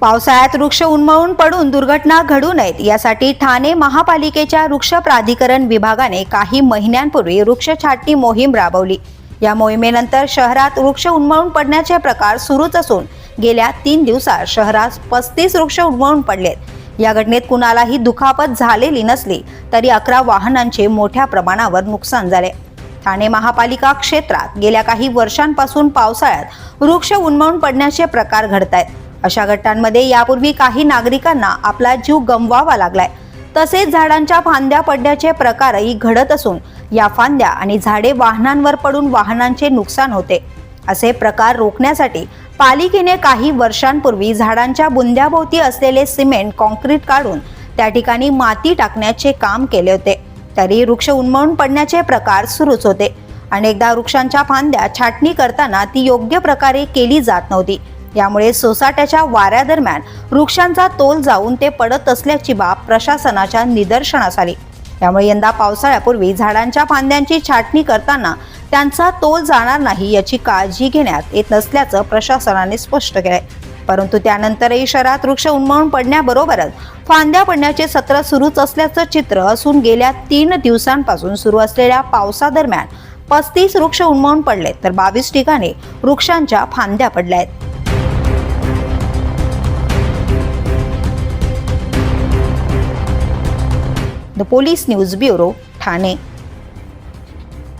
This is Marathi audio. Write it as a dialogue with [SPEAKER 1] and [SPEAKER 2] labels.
[SPEAKER 1] पावसाळ्यात वृक्ष उन्मळून पडून दुर्घटना घडू नयेत. यासाठी ठाणे महापालिकेच्या वृक्ष प्राधिकरण विभागाने काही महिन्यांपूर्वी वृक्ष छाटणी मोहीम राबवली. या मोहिमेनंतर शहरात वृक्ष उन्मळून पडण्याचे प्रकार सुरूच असून गेल्या तीन दिवसात शहरात पस्तीस वृक्ष उन्मळून पडलेत. या घटनेत कुणालाही दुखापत झालेली नसली तरी अकरा वाहनांचे मोठ्या प्रमाणावर नुकसान झाले. ठाणे महापालिका क्षेत्रात गेल्या काही वर्षांपासून पावसाळ्यात वृक्ष उन्मळून पडण्याचे प्रकार घडत आहेत अशा घटनांमध्ये यापूर्वी काही नागरिकांना आपला जीव गमवावा लागलाय. तसेच झाडांच्या फांद्या पडण्याचे प्रकारही घडत असून या फांद्या आणि झाडे वाहनांवर पडून वाहनांचे नुकसान होते. असे प्रकार रोखण्यासाठी पालिकेने काही वर्षांपूर्वी झाडांच्या बुंद्याभोवती असलेले सिमेंट कॉन्क्रीट काढून त्या ठिकाणी माती टाकण्याचे काम केले होते. तरी वृक्ष उन्मळून पडण्याचे प्रकार सुरूच होते. अनेकदा वृक्षांच्या फांद्या छाटणी करताना ती योग्य प्रकारे केली जात नव्हती. यामुळे सोसाट्याच्या वाऱ्यादरम्यान वृक्षांचा तोल जाऊन ते पडत असल्याची बाब प्रशासनाच्या निदर्शनास आली. त्यामुळे यंदा पावसाळ्यापूर्वी झाडांच्या फांद्यांची छाटणी करताना त्यांचा तोल जाणार नाही याची काळजी घेण्यात येत नसल्याचं प्रशासनाने स्पष्ट केलंय. परंतु त्यानंतरही शहरात वृक्ष उन्मळून पडण्याबरोबरच फांद्या पडण्याचे सत्र सुरूच असल्याचं चित्र असून गेल्या तीन दिवसांपासून सुरू असलेल्या पावसादरम्यान पस्तीस वृक्ष उन्मळून पडले तर बावीस ठिकाणी वृक्षांच्या फांद्या पडल्या आहेत. The police news bureau Thane.